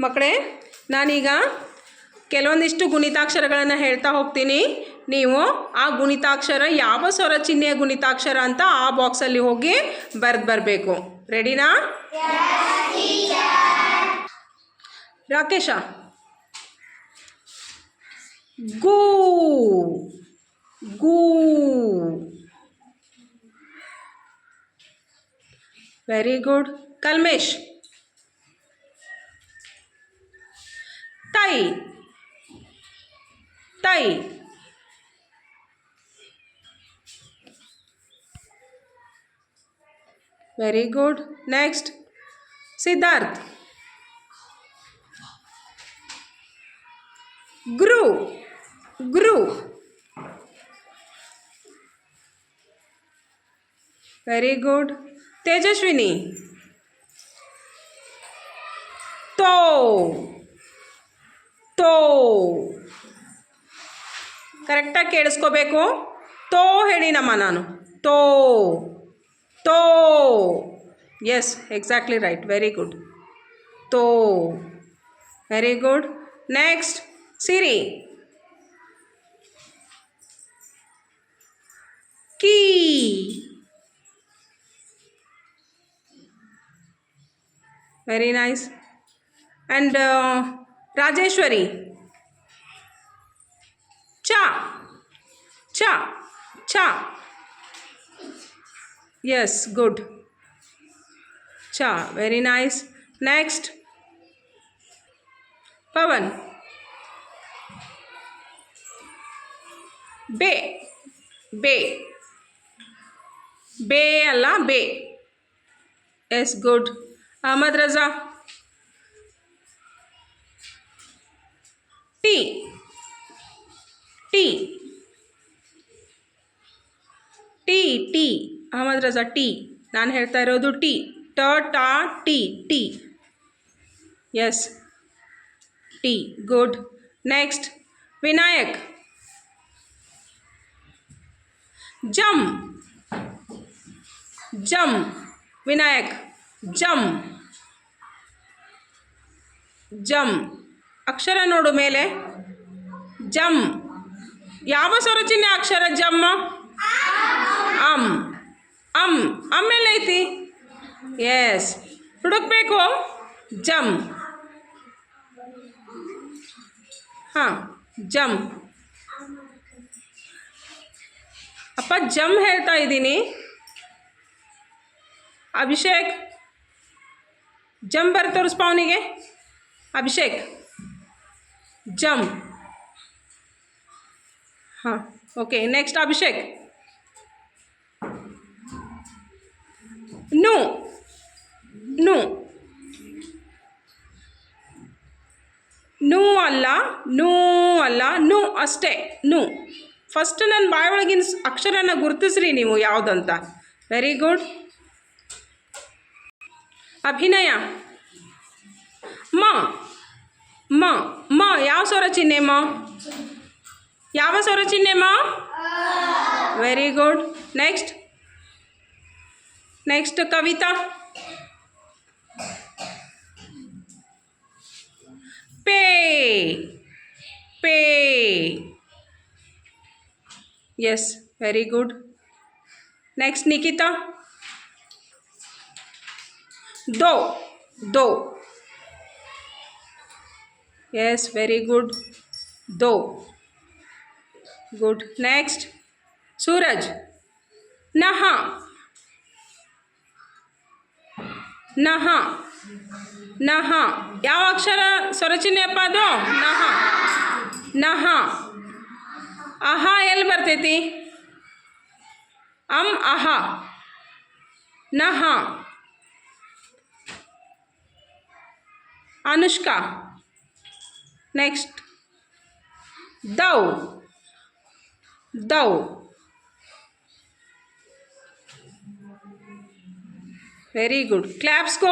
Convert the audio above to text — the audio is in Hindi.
ಮಕ್ಕಳೇ, ನಾನೀಗ ಕೆಲವೊಂದಿಷ್ಟು ಗುಣಿತಾಕ್ಷರಗಳನ್ನು ಹೇಳ್ತಾ ಹೋಗ್ತೀನಿ. ನೀವು ಆ ಗುಣಿತಾಕ್ಷರ, ಯಾವ ಸ್ವರ ಚಿಹ್ನೆಯ ಗುಣಿತಾಕ್ಷರ ಅಂತ ಆ ಬಾಕ್ಸಲ್ಲಿ ಹೋಗಿ ಬರೆದು ಬರಬೇಕು. ರೆಡಿನಾ? ರಾಕೇಶ. ಗೂ. ಗೂ. Very good Kalmesh. तई तई। वेरी गुड नेक्स्ट सिद्धार्थ ग्रु ग्रु वेरी गुड तेजस्विनी तो ತೋ ಕರೆಕ್ಟಾಗಿ ಕೇಳಿಸ್ಕೋಬೇಕು ತೋ ಹೇಳಿನಮ್ಮ ನಾನು ತೋ ತೋ yes exactly right very good ತೋ very good next Siri key very nice and Rajeshwari Rajeshwari. चा। चा। चा। यस गुड चा वेरी नाइस नेक्स्ट पवन बे बे बे अल्लाह बे yes good Ahmad Raza T T. Ahmed Raza, T. ನಾನು ಹೇಳ್ತಾ ಇರೋದು ಟಿ. ಟ, ಟಾ, ಟಿ ಟಿ. ಎಸ್ ಟಿ ಗುಡ್ ನೆಕ್ಸ್ಟ್ ವಿನಾಯಕ್. ಜಮ್ ಜಮ್ ವಿನಾಯಕ್. ಜಮ್ ಜಮ್ ಅಕ್ಷರ ನೋಡು ಮೇಲೆ. ಜಮ್ ಯಾವ ಸ್ವರ ಚಿಹ್ನೆ ಅಕ್ಷರ ಜಮ್ಮ ಅಮ್ ಅಮ್ ಅಮ್ ಎಲ್ಲೈತಿ ಎಸ್ ಹುಡುಕ್ಬೇಕು ಜಮ್ ಹಾಂ ಜಮ್ ಅಪ್ಪ ಜಮ್ ಹೇಳ್ತಾ ಇದ್ದೀನಿ ಅಭಿಷೇಕ್ ಜಮ್ ಬರ್ ತೋರಿಸ್ಪ ಅವನಿಗೆ ಅಭಿಷೇಕ್ ಜಮ್ ಹಾಂ ಓಕೆ ನೆಕ್ಸ್ಟ್ ಅಭಿಷೇಕ್ ನು ನು ನೂ ಅಲ್ಲ. ನೂ ಅಲ್ಲ. ನು ಅಷ್ಟೇ. ನು ಫಸ್ಟ್ ನನ್ನ ಬಾಯೊಳಗಿನ ಅಕ್ಷರನ ಗುರುತಿಸ್ರಿ ನೀವು ಯಾವುದಂತ. ವೆರಿ ಗುಡ್ ಅಭಿನಯ. ಮ. ಮ. ಮ. ಯಾವ ಸ್ವರ ಚಿಹ್ನೆ ಮ? ಯಾವ ಸ್ವರ ಚಿಹ್ನೆ ಮ? Very good next next Kavita पे पे yes very good next Nikita दो दो यस वेरी गुड दो गुड नेक्स्ट सूरज नहा ನಹ ನಹ ಯಾವ ಅಕ್ಷರ ಸ್ವರಚಿಹ್ನೆಯಪ್ಪ ಅದು ನಹ ನಹ ಅಹ ಎಲ್ಲಿ ಬರ್ತೈತಿ ಅಂ ಅಹ ನಹ Anushka next thou thou very good claps को